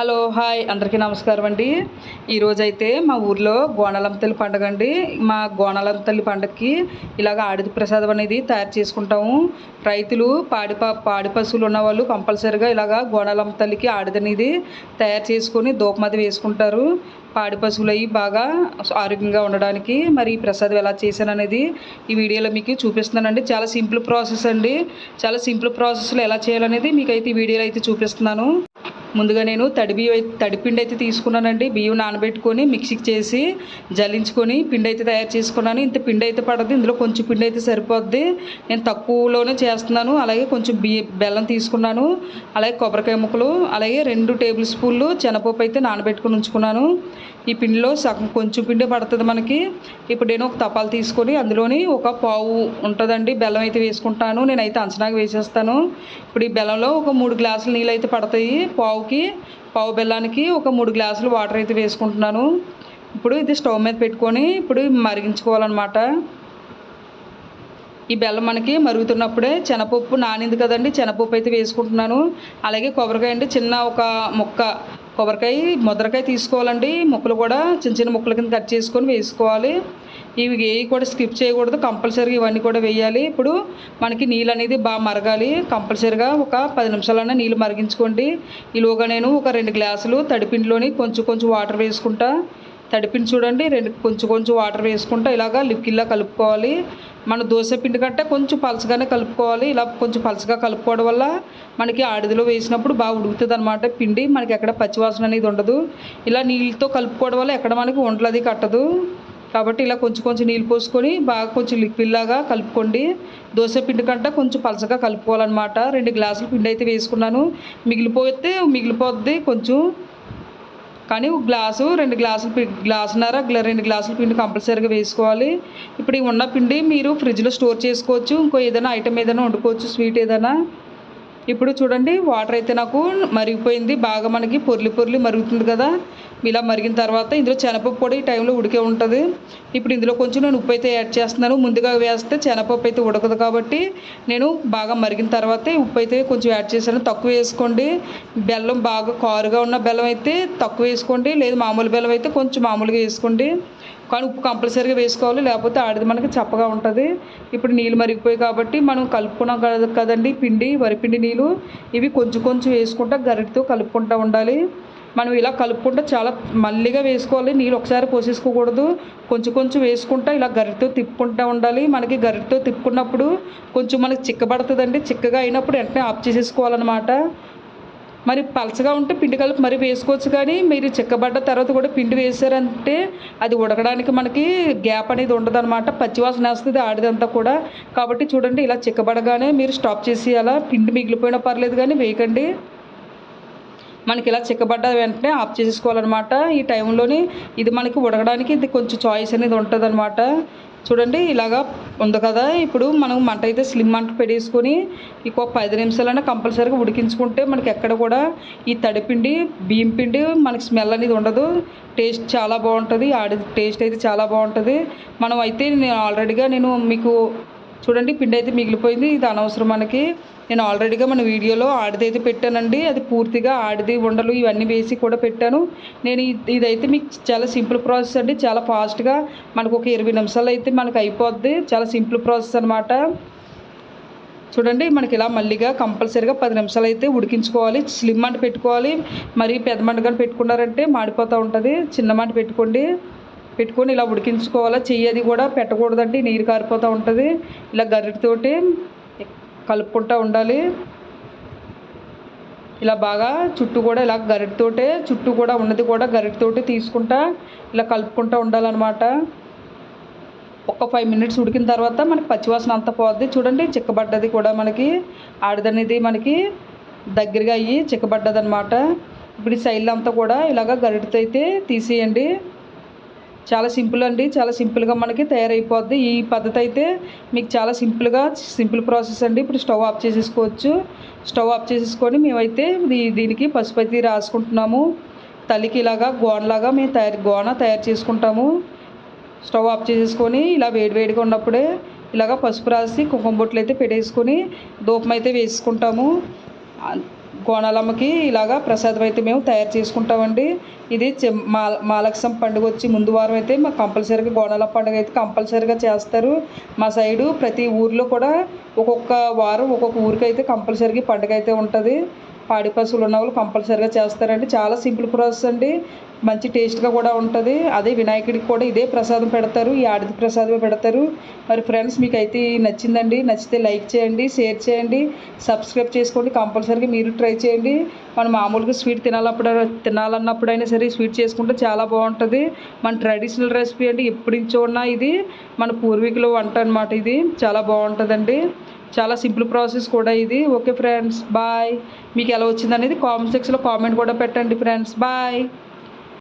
Hello hi. అందరికీ నమస్కారం అండి. ఈరోజైతే మా ఊర్లో గోనాలమ్మ తల్లి పండుగ అండి మా గోనాలమ్మ తల్లి పండుగకి ఇలాగ ఆడిది ప్రసాదం అనేది తయారు చేసుకుంటాము. రైతులు పాడి ప- పాడి పశువులు ఉన్నవాళ్ళు కంపల్సరిగా కంపల్సరీగా ఇలాగ గోణాలమ్మ తల్లికి ఆడిది అనేది తయారు చేసుకొని దూపమది వేసుకుంటారు. పాడి పశువులు అవి బాగా ఆరోగ్యంగా ఉండడానికి మరి ఈ ప్రసాదం ఎలా చేశాను అనేది ఈ వీడియోలో మీకు చూపిస్తున్నానండి. చాలా సింపుల్ ప్రాసెస్ అండి. చాలా సింపుల్ ప్రాసెస్లో ఎలా చేయాలనేది మీకు అయితే ఈ వీడియోలో అయితే చూపిస్తున్నాను. ముందుగా నేను తడి బియ్యం అయితే తడి పిండి అయితే తీసుకున్నానండి. బియ్యం నానబెట్టుకొని మిక్సీకి చేసి జల్లించుకొని పిండి అయితే తయారు చేసుకున్నాను. ఇంత పిండి అయితే పడదు ఇందులో కొంచెం పిండి అయితే సరిపోద్ది. నేను తక్కువలోనే చేస్తున్నాను. అలాగే కొంచెం బియ్య బెల్లం తీసుకున్నాను. అలాగే కొబ్బరికాయ ముక్కలు అలాగే రెండు టేబుల్ స్పూన్లు శనగపప్పు అయితే నానబెట్టుకొని ఉంచుకున్నాను. ఈ పిండిలో సగం కొంచెం పిండి పడుతుంది మనకి. ఇప్పుడు నేను ఒక తపాలు తీసుకొని అందులోని ఒక పావు ఉంటుందండి. బెల్లం అయితే వేసుకుంటాను. నేనైతే అంచనాగా వేసేస్తాను. ఇప్పుడు ఈ బెల్లంలో ఒక మూడు గ్లాసులు నీళ్ళు అయితే పడతాయి. పావు పావుకి పావు బెల్లానికి ఒక మూడు గ్లాసులు వాటర్ అయితే వేసుకుంటున్నాను. ఇప్పుడు ఇది స్టవ్ మీద పెట్టుకొని ఇప్పుడు మరిగించుకోవాలన్నమాట. ఈ బెల్లం మనకి మరుగుతున్నప్పుడే శనపప్పు నానింది కదండి శనపప్పు అయితే వేసుకుంటున్నాను. అలాగే కొబ్బరికాయ అండి చిన్న ఒక ముక్క కొబ్బరికాయ ముద్రకాయ తీసుకోవాలండి. ముక్కలు కూడా చిన్న చిన్న ముక్కల కింద కట్ చేసుకొని వేసుకోవాలి. ఇవి ఏవి కూడా స్కిప్ చేయకూడదు కంపల్సరీగా ఇవన్నీ కూడా వేయాలి. ఇప్పుడు మనకి నీళ్ళు అనేది బాగా మరగాలి. కంపల్సరీగా ఒక పది నిమిషాలన్నా నీళ్ళు మరిగించుకోండి. ఈలోగా నేను ఒక రెండు గ్లాసులు తడిపిండిలోని కొంచెం కొంచెం వాటర్ వేసుకుంటా. తడిపిండి చూడండి రెండు కొంచెం కొంచెం వాటర్ వేసుకుంటా ఇలాగా లిక్విడ్లా కలుపుకోవాలి. మన దోశ పిండి కంటే కొంచెం పలచగానే కలుపుకోవాలి. ఇలా కొంచెం పలచగా కలుపుకోవడం వల్ల మనకి ఆడిదిలో వేసినప్పుడు బాగా ఉడుకుతుంది అనమాట పిండి. మనకి ఎక్కడ పచ్చివాసన అనేది ఉండదు. ఇలా నీళ్ళతో కలుపుకోవడం వల్ల ఎక్కడ మనకి ఉండలది కట్టదు. కాబట్టి ఇలా కొంచెం కొంచెం నీళ్ళు పోసుకొని బాగా కొంచెం లిక్విడ్ లాగా కలుపుకోండి. దోశ పిండి కంటే కొంచెం పలచగా కలుపుకోవాలన్నమాట. రెండు గ్లాసులు పిండి అయితే వేసుకున్నాను. మిగిలిపోతే మిగిలిపోద్ది. కొంచెం కానీ ఒక గ్లాసు రెండు గ్లాసులు పి గ్లాసున్నర రెండు గ్లాసుల పిండి కంపల్సరీగా వేసుకోవాలి. ఇప్పుడు ఈ ఉన్న పిండి మీరు ఫ్రిడ్జ్లో స్టోర్ చేసుకోవచ్చు. ఇంకో ఏదైనా ఐటెం ఏదైనా వండుకోవచ్చు స్వీట్ ఏదైనా. ఇప్పుడు చూడండి వాటర్ అయితే నాకు మరిగిపోయింది. బాగా మనకి పొర్లి పొర్లి మరుగుతుంది కదా. ఇలా మరిగిన తర్వాత ఇందులో శనపప్పు కూడా ఈ టైంలో ఉడికే ఉంటుంది. ఇప్పుడు ఇందులో కొంచెం నేను ఉప్పు అయితే యాడ్ చేస్తున్నాను. ముందుగా వేస్తే శనగపప్పు అయితే ఉడకదు కాబట్టి నేను బాగా మరిగిన తర్వాతే ఉప్పు అయితే కొంచెం యాడ్ చేశాను. తక్కువ వేసుకోండి. బెల్లం బాగా కారుగా ఉన్న బెల్లం అయితే తక్కువ వేసుకోండి. లేదు మామూలు బెల్లం అయితే కొంచెం మామూలుగా వేసుకోండి. కానీ ఉప్పు కంపల్సరీగా వేసుకోవాలి లేకపోతే ఆడిది మనకి చప్పగా ఉంటుంది. ఇప్పుడు నీళ్ళు మరిగిపోయి కాబట్టి మనం కలుపుకున్నాం కదా కదండి పిండి వరిపిండి నీళ్ళు. ఇవి కొంచెం కొంచెం వేసుకుంటా గరిటతో కలుపుకుంటూ ఉండాలి. మనం ఇలా కలుపుకుంటూ చాలా మల్లిగా వేసుకోవాలి నీళ్ళు ఒకసారి పోసేసుకోకూడదు. కొంచెం కొంచెం వేసుకుంటా ఇలా గరిటతో తిప్పుకుంటూ ఉండాలి. మనకి గరిటతో తిప్పుకున్నప్పుడు కొంచెం మనకి చిక్కబడుతుందండి. చిక్కగా అయినప్పుడు వెంటనే ఆఫ్ చేసేసుకోవాలన్నమాట. మరి పలచగా ఉంటే పిండి కలిపి మరి వేసుకోవచ్చు కానీ మీరు చిక్కబడ్డ తర్వాత కూడా పిండి వేసారంటే అది ఉడకడానికి మనకి గ్యాప్ అనేది ఉండదు అనమాట పచ్చివాసన వేస్తుంది ఆడిదంతా కూడా. కాబట్టి చూడండి ఇలా చిక్కబడగానే మీరు స్టాప్ చేసి అలా పిండి మిగిలిపోయినా పర్లేదు కానీ వేయకండి. మనకి ఇలా చిక్కబడ్డ వెంటనే ఆఫ్ చేసేసుకోవాలన్నమాట. ఈ టైంలోని ఇది మనకి ఉడకడానికి ఇది కొంచెం చాయిస్ అనేది ఉంటుంది చూడండి ఇలాగా ఉంది కదా. ఇప్పుడు మనం మంట అయితే స్లిమ్ మంట పెట్టేసుకొని ఇంకో పది నిమిషాలైనా కంపల్సరీగా ఉడికించుకుంటే మనకి ఎక్కడ కూడా ఈ తడిపిండి బియ్యం పిండి మనకి స్మెల్ అనేది ఉండదు. టేస్ట్ చాలా బాగుంటుంది. ఆడి టేస్ట్ అయితే చాలా బాగుంటుంది. మనం అయితే నేను ఆల్రెడీగా నేను మీకు చూడండి పిండి అయితే మిగిలిపోయింది. ఇది అనవసరం మనకి. నేను ఆల్రెడీగా మన వీడియోలో ఆడిది అయితే పెట్టానండి. అది పూర్తిగా ఆడిది ఉండలు ఇవన్నీ వేసి కూడా పెట్టాను. నేను ఇది- ఇదైతే మీకు చాలా సింపుల్ ప్రాసెస్ అండి. చాలా ఫాస్ట్గా మనకు ఒక ఇరవై నిమిషాలు అయితే మనకు అయిపోద్ది. చాలా సింపుల్ ప్రాసెస్ అనమాట చూడండి మనకి ఇలా మళ్ళీగా కంపల్సరీగా పది నిమిషాలు అయితే ఉడికించుకోవాలి. స్లిమ్ మంట పెట్టుకోవాలి. మరి పెద్ద మంట కానీ పెట్టుకున్నారంటే మాడిపోతూ ఉంటుంది. చిన్న మంట పెట్టుకోండి. పెట్టుకొని ఇలా ఉడికించుకోవాలి. చెయ్యి అది కూడా పెట్టకూడదండి. నీరు కారిపోతూ ఉంటుంది. ఇలా గరిటతోటి కలుపుకుంటూ ఉండాలి. ఇలా బాగా చుట్టూ కూడా ఇలా గరిటతోటే చుట్టూ కూడా ఉన్నది కూడా గరిటతోటి తీసుకుంటా ఇలా కలుపుకుంటూ ఉండాలన్నమాట. ఒక ఫైవ్ మినిట్స్ ఉడికిన తర్వాత మనకి పచ్చివాసన అంతా పోద్ది. చూడండి చిక్కబడ్డది కూడా మనకి. ఆడిదనేది మనకి దగ్గరగా అయ్యి చిక్కబడ్డది అనమాట ఇప్పుడు ఈ సైడ్లంతా కూడా ఇలాగ గరిటతో అయితే తీసేయండి. చాలా సింపుల్ అండి. చాలా సింపుల్గా మనకి తయారైపోద్ది. ఈ పద్ధతి అయితే మీకు చాలా సింపుల్గా సింపుల్ ప్రాసెస్ అండి. ఇప్పుడు స్టవ్ ఆఫ్ చేసేసుకోవచ్చు. స్టవ్ ఆఫ్ చేసేసుకొని మేమైతే దీనికి పసుపు అయితే రాసుకుంటున్నాము. తల్లికి ఇలాగా గోనలాగా మేము తయారు గోన తయారు చేసుకుంటాము. స్టవ్ ఆఫ్ చేసేసుకొని ఇలా వేడివేడిగా ఉన్నప్పుడే ఇలాగ పసుపు రాసి కుంకుమ బొట్లు అయితే పెట్టేసుకొని ధూపం అయితే వేసుకుంటాము. కోణాలమ్మకి ఇలాగా ప్రసాదం అయితే మేము తయారు చేసుకుంటామండి. ఇది చె- మా మాలక్సం పండుగ వచ్చి ముందు వారం అయితే మా కంపల్సరీగా గోణాలమ్మ పండుగ అయితే కంపల్సరీగా చేస్తారు. మా సైడు ప్రతి ఊర్లో కూడా ఒక్కొక్క వారం ఒక్కొక్క ఊరికి అయితే కంపల్సరీగా పండుగ అయితే ఉంటుంది. పాడి పశువులు ఉన్న వాళ్ళు కంపల్సరీగా చేస్తారండి. చాలా సింపుల్ ప్రాసెస్ అండి. మంచి టేస్ట్గా కూడా ఉంటుంది. అదే వినాయకుడికి కూడా ఇదే ప్రసాదం పెడతారు. ఈ ఆడిది ప్రసాదమే పెడతారు. మరి ఫ్రెండ్స్ మీకు అయితే నచ్చిందండి. నచ్చితే లైక్ చేయండి షేర్ చేయండి సబ్స్క్రైబ్ చేసుకోండి. కంపల్సరీగా మీరు ట్రై చేయండి. మనం మామూలుగా స్వీట్ తినాలప్పుడు తినాలన్నప్పుడైనా సరే స్వీట్ చేసుకుంటే చాలా బాగుంటుంది. మన ట్రెడిషనల్ రెసిపీ అండి. ఎప్పటి నుంచో ఉన్న ఇది. మన పూర్వీకుల వంట అనమాట ఇది. చాలా బాగుంటుందండి. చాలా సింపుల్ ప్రాసెస్ కూడా ఇది. Okay friends bye. మీకు ఎలా వచ్చింది అనేది కామెంట్ సెక్షన్లో కామెంట్ కూడా పెట్టండి ఫ్రెండ్స్ బాయ్.